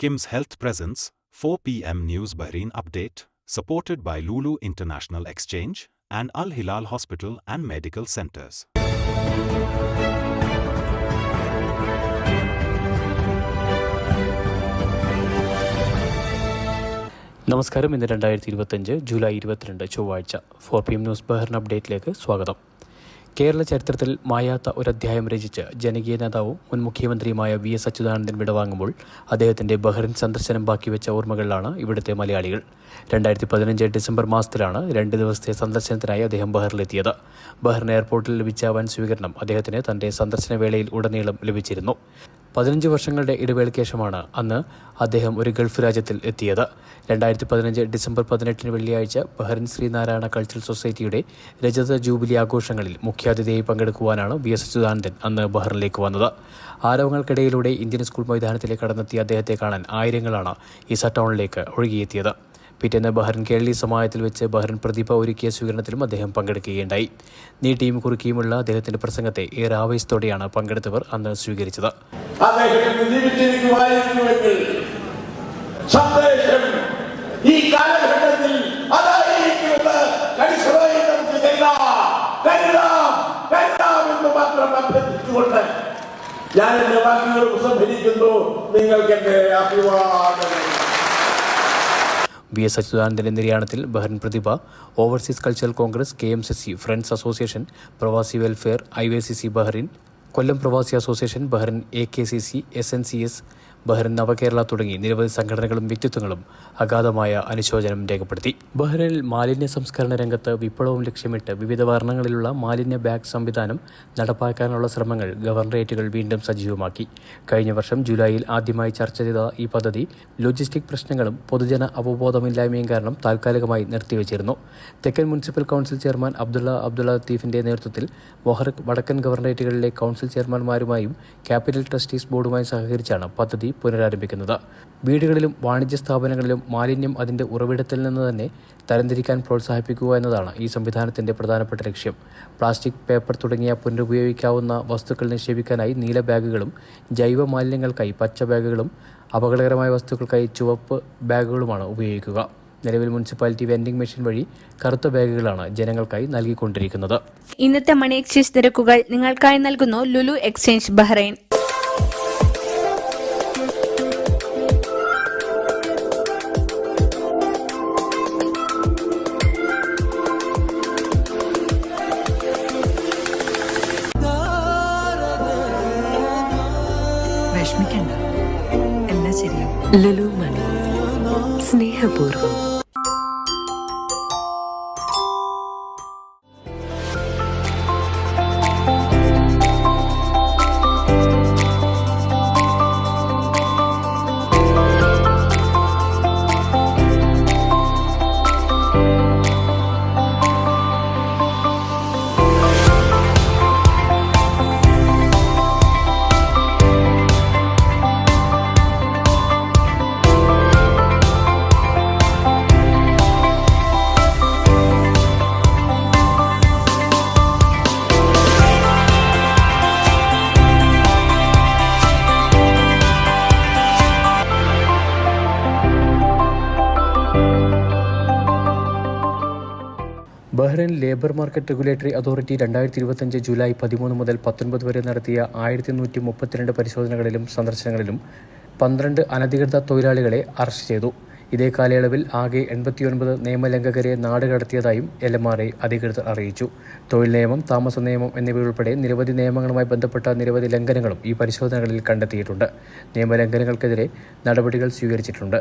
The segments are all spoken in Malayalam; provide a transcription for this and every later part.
Kim's Health Presence, 4 p.m. News Bahrain Update, supported by Lulu International Exchange and Al Hilal Hospital and Medical Centers. നമസ്കാരം ഇന്ന് രണ്ടായിരത്തി ഇരുപത്തഞ്ച് ജൂലൈ ഇരുപത്തിരണ്ട് ചൊവ്വാഴ്ച four P M news Bahrain അപ്ഡേറ്റിലേക്ക് സ്വാഗതം കേരള ചരിത്രത്തിൽ മായാത്ത ഒരു അധ്യായം രചിച്ച് ജനകീയ നേതാവും മുൻ മുഖ്യമന്ത്രിയുമായ വി എസ് അച്യുതാനന്ദൻ വിടവാങ്ങുമ്പോൾ അദ്ദേഹത്തിന്റെ ബഹ്റിൻ സന്ദർശനം ബാക്കിവെച്ച ഓർമ്മകളിലാണ് ഇവിടുത്തെ മലയാളികൾ. രണ്ടായിരത്തി പതിനഞ്ച് ഡിസംബർ മാസത്തിലാണ് രണ്ട് ദിവസത്തെ സന്ദർശനത്തിനായി അദ്ദേഹം ബഹ്റിലെത്തിയത്. ബഹ്റിൻ എയർപോർട്ടിൽ ലഭിച്ച വൻ സ്വീകരണം അദ്ദേഹത്തിന് തന്റെ സന്ദർശന വേളയിൽ ഉടനീളം ലഭിച്ചിരുന്നു. പതിനഞ്ച് വർഷങ്ങളുടെ ഇടവേളയ്ക്ക് ശേഷമാണ് അന്ന് അദ്ദേഹം ഒരു ഗൾഫ് രാജ്യത്തിൽ എത്തിയത്. രണ്ടായിരത്തി പതിനഞ്ച് ഡിസംബർ പതിനെട്ടിന് വെള്ളിയാഴ്ച ബഹ്റിൻ ശ്രീനാരായണ കൾച്ചറൽ സൊസൈറ്റിയുടെ രജത ജൂബിലി ആഘോഷങ്ങളിൽ മുഖ്യാതിഥിയായി പങ്കെടുക്കുവാനാണ് വി എസ് അച്യുതാനന്ദൻ അന്ന് ബഹ്റിനിലേക്ക് വന്നത്. ആരവങ്ങൾക്കിടയിലൂടെ ഇന്ത്യൻ സ്കൂൾ മൈതാനത്തിലേക്ക് കടന്നെത്തിയ അദ്ദേഹത്തെ കാണാൻ ആയിരങ്ങളാണ് ഈസ ടൗണിലേക്ക് ഒഴുകിയെത്തിയത്. പിറ്റേന്ന് ബഹ്റിൻ കേരളീയ സമായത്തിൽ വെച്ച് ബഹ്റിൻ പ്രതിഭ ഒരുക്കിയ സ്വീകരണത്തിലും അദ്ദേഹം പങ്കെടുക്കുകയുണ്ടായി. നീട്ടിയും കുറുക്കിയുമുള്ള അദ്ദേഹത്തിന്റെ പ്രസംഗത്തെ ഏറെ ആവേശത്തോടെയാണ് പങ്കെടുത്തവർ അന്ന് സ്വീകരിച്ചത്. ഞാൻ എന്റെ വാക്കുകൾ ഉപസംഹരിക്കുന്നു. നിങ്ങൾക്ക് എന്റെ അഭിവാദനം വി എസ് അച്യുതാനന്ദന്റെ നിര്യാണത്തിൽ Bahrain Prathibha overseas cultural congress K M C C friends association Pravasi welfare I Y C C Bahrain Kollam Pravasi association Bahrain A K C C S N C S Bahrain Navakerala തുടങ്ങി നിരവധി സംഘടനകളും വ്യക്തിത്വങ്ങളും അഗാധമായ അനുശോചനം രേഖപ്പെടുത്തി. ബഹ്റിനിൽ മാലിന്യ സംസ്കരണ രംഗത്ത് വിപ്ലവം ലക്ഷ്യമിട്ട് വിവിധ വർണങ്ങളിലുള്ള മാലിന്യ ബാഗ് സംവിധാനം നടപ്പാക്കാനുള്ള ശ്രമങ്ങൾ ഗവർണറേറ്റുകൾ വീണ്ടും സജീവമാക്കി. കഴിഞ്ഞ വർഷം ജൂലൈയിൽ ആദ്യമായി ചർച്ച ചെയ്ത ഈ പദ്ധതി ലോജിസ്റ്റിക് പ്രശ്നങ്ങളും പൊതുജന അവബോധമില്ലായ്മയും കാരണം താൽക്കാലികമായി നിർത്തിവച്ചിരുന്നു. തെക്കൻ municipal council chairman Abdullah Abdullah ലത്തീഫിന്റെ നേതൃത്വത്തിൽ മൊഹർ വടക്കൻ ഗവർണറേറ്റുകളിലെ കൗൺസിൽ ചെയർമാൻമാരുമായും ക്യാപിറ്റൽ ട്രസ്റ്റീസ് ബോർഡുമായും സഹകരിച്ചാണ് പദ്ധതി പുനരാരംഭിക്കുന്നത്. വീടുകളിലും വാണിജ്യ സ്ഥാപനങ്ങളിലും മാലിന്യം അതിന്റെ ഉറവിടത്തിൽ നിന്ന് തന്നെ തരംതിരിക്കാൻ പ്രോത്സാഹിപ്പിക്കുക എന്നതാണ് ഈ സംവിധാനത്തിന്റെ പ്രധാനപ്പെട്ട ലക്ഷ്യം. പ്ലാസ്റ്റിക് പേപ്പർ തുടങ്ങിയ പുനരുപയോഗിക്കാവുന്ന വസ്തുക്കൾ നിക്ഷേപിക്കാനായി നീല ബാഗുകളും ജൈവ മാലിന്യങ്ങൾക്കായി പച്ച ബാഗുകളും അപകടകരമായ വസ്തുക്കൾക്കായി ചുവപ്പ് ബാഗുകളുമാണ് ഉപയോഗിക്കുക. നിലവിൽ മുനിസിപ്പാലിറ്റി വെൻഡിംഗ് മെഷീൻ വഴി കറുത്ത ബാഗുകളാണ് ജനങ്ങൾക്കായി നൽകിക്കൊണ്ടിരിക്കുന്നത്. ഇന്നത്തെ മണി എക്സ്ചേഞ്ച് നിരക്കുകൾ നിങ്ങൾക്കായി നൽകുന്നു ലുലു എക്സ്ചേഞ്ച് ബഹ്റൈൻ. ശരിയാവും Lulu Bahrain labour market regulatory authority രണ്ടായിരത്തി ഇരുപത്തഞ്ച് ജൂലൈ പതിമൂന്ന് മുതൽ പത്തൊൻപത് വരെ നടത്തിയ ആയിരത്തി നൂറ്റി മുപ്പത്തിരണ്ട് പരിശോധനകളിലും സന്ദർശനങ്ങളിലും പന്ത്രണ്ട് അനധികൃത തൊഴിലാളികളെ അറസ്റ്റ് ചെയ്തു. ഇതേ കാലയളവിൽ ആകെ എൺപത്തിയൊൻപത് നിയമലംഘകരെ നാട് കടത്തിയതായും എൽ എം ആർ ഐ അധികൃതർ അറിയിച്ചു. തൊഴിൽ നിയമം താമസ നിയമം എന്നിവയുൾപ്പെടെ നിരവധി നിയമങ്ങളുമായി ബന്ധപ്പെട്ട നിരവധി ലംഘനങ്ങളും ഈ പരിശോധനകളിൽ കണ്ടെത്തിയിട്ടുണ്ട്. നിയമലംഘനങ്ങൾക്കെതിരെ നടപടികൾ സ്വീകരിച്ചിട്ടുണ്ട്.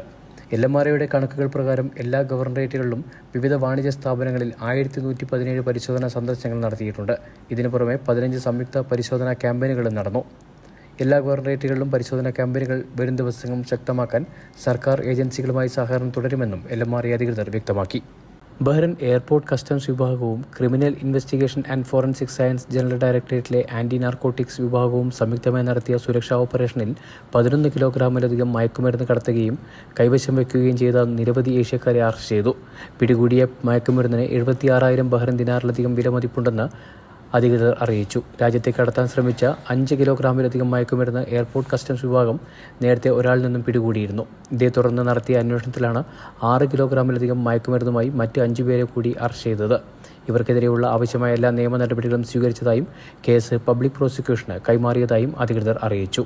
എൽ എം ആർ ഐയുടെ കണക്കുകൾ പ്രകാരം എല്ലാ ഗവർണറേറ്റുകളിലും വിവിധ വാണിജ്യ സ്ഥാപനങ്ങളിൽ ആയിരത്തി നൂറ്റി പതിനേഴ് പരിശോധനാ സന്ദർശനങ്ങൾ നടത്തിയിട്ടുണ്ട്. ഇതിനു പുറമെ പതിനഞ്ച് സംയുക്ത പരിശോധനാ ക്യാമ്പയിനുകളും നടന്നു. എല്ലാ ഗവർണറേറ്റുകളിലും പരിശോധനാ ക്യാമ്പയിനുകൾ വരും ദിവസങ്ങളും ശക്തമാക്കാൻ സർക്കാർ ഏജൻസികളുമായി സഹകരണം തുടരുമെന്നും എൽ എം ആർ ഐ അധികൃതർ വ്യക്തമാക്കി. ബഹ്റൻ എയർപോർട്ട് കസ്റ്റംസ് വിഭാഗവും criminal investigation and forensic science general ഡയറക്ടറേറ്റിലെ anti narcotics വിഭാഗവും സംയുക്തമായി നടത്തിയ സുരക്ഷാ ഓപ്പറേഷനിൽ പതിനൊന്ന് കിലോഗ്രാമിലധികം മയക്കുമരുന്ന് കടത്തുകയും കൈവശം വയ്ക്കുകയും ചെയ്ത നിരവധി ഏഷ്യക്കാരെ അറസ്റ്റ് ചെയ്തു. പിടികൂടിയ മയക്കുമരുന്നിന് എഴുപത്തിയാറായിരം ബഹ്റൻ ദിനാറിലധികം വിലമതിപ്പുണ്ടെന്ന് അധികൃതർ അറിയിച്ചു. രാജ്യത്തേക്ക് കടത്താൻ ശ്രമിച്ച അഞ്ച് കിലോഗ്രാമിലധികം മയക്കുമരുന്ന് എയർപോർട്ട് കസ്റ്റംസ് വിഭാഗം നേരത്തെ ഒരാളിൽ നിന്നും പിടികൂടിയിരുന്നു. ഇതേ തുടർന്ന് നടത്തിയ അന്വേഷണത്തിലാണ് ആറ് കിലോഗ്രാമിലധികം മയക്കുമരുന്നുമായി മറ്റ് അഞ്ചു പേരെ കൂടി അറസ്റ്റ് ചെയ്തത്. ഇവർക്കെതിരെയുള്ള ആവശ്യമായ എല്ലാ നിയമ നടപടികളും സ്വീകരിച്ചതായും കേസ് പബ്ലിക് പ്രോസിക്യൂഷന് കൈമാറിയതായും അധികൃതർ അറിയിച്ചു.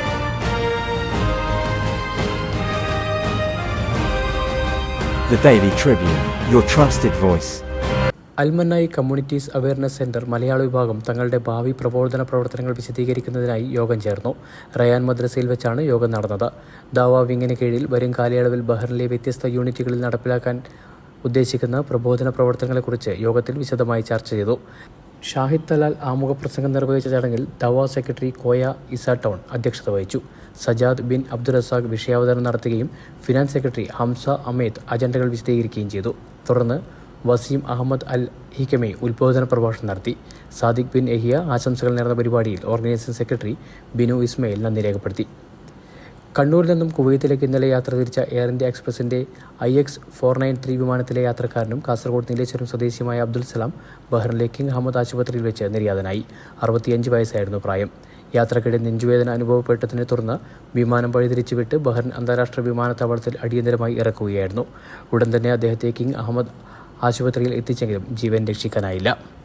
The Daily Tribune, your trusted voice. Almannai communities awareness centre Malayala വിഭാഗം തങ്ങളുടെ ഭാവി പ്രബോധന പ്രവർത്തനങ്ങൾ വിശദീകരിക്കുന്നതിനായി യോഗം ചേർന്നു. റയാൻ മദ്രസയിൽ വെച്ചാണ് യോഗം നടന്നത്. ദാവ വിങ്ങിന് കീഴിൽ വരും കാലയളവിൽ ബഹ്റിലെ വ്യത്യസ്ത യൂണിറ്റുകളിൽ നടപ്പിലാക്കാൻ ഉദ്ദേശിക്കുന്ന പ്രബോധന പ്രവർത്തനങ്ങളെക്കുറിച്ച് യോഗത്തിൽ വിശദമായി ചർച്ച ചെയ്തു. ഷാഹിദ് തലാൽ ആമുഖ പ്രസംഗം നിർവഹിച്ച ചടങ്ങിൽ ദവ സെക്രട്ടറി കോയ ഇസ ടൗൺ അധ്യക്ഷത വഹിച്ചു. സജാദ് ബിൻ അബ്ദുറസാഖ് വിഷയാവതരണം നടത്തുകയും ഫിനാൻസ് സെക്രട്ടറി ഹംസ അമേദ് അജണ്ടകൾ വിശദീകരിക്കുകയും ചെയ്തു. തുടർന്ന് വസീം അഹമ്മദ് അൽ ഹിക്കമെ ഉദ്ബോധന പ്രഭാഷണം നടത്തി. സാദിഖ് ബിൻ എഹിയ ആശംസകൾ നേർന്ന പരിപാടിയിൽ ഓർഗനൈസിംഗ് സെക്രട്ടറി ബിനു ഇസ്മയിൽ നന്ദി രേഖപ്പെടുത്തി. കണ്ണൂരിൽ നിന്നും കുവൈത്തിലേക്ക് ഇന്നലെ യാത്ര തിരിച്ച air India എക്സ്പ്രസിന്റെ I X four nine three വിമാനത്തിലെ യാത്രക്കാരനും കാസർഗോഡ് നീലേശ്വരം സ്വദേശിയുമായ അബ്ദുൽ സലാം ബഹ്റിനിലെ കിങ് അഹമ്മദ് ആശുപത്രിയിൽ വെച്ച് നിര്യാതനായി. അറുപത്തിയഞ്ച് വയസ്സായിരുന്നു പ്രായം. യാത്രക്കിടെ നെഞ്ചുവേദന അനുഭവപ്പെട്ടതിനെ തുടർന്ന് വിമാനം വഴിതിരിച്ചു വിട്ട് ബഹ്റിൻ അന്താരാഷ്ട്ര വിമാനത്താവളത്തിൽ അടിയന്തരമായി ഇറക്കുകയായിരുന്നു. ഉടൻ തന്നെ അദ്ദേഹത്തെ കിങ് അഹമ്മദ് ആശുപത്രിയിൽ എത്തിച്ചെങ്കിലും ജീവൻ രക്ഷിക്കാനായില്ല.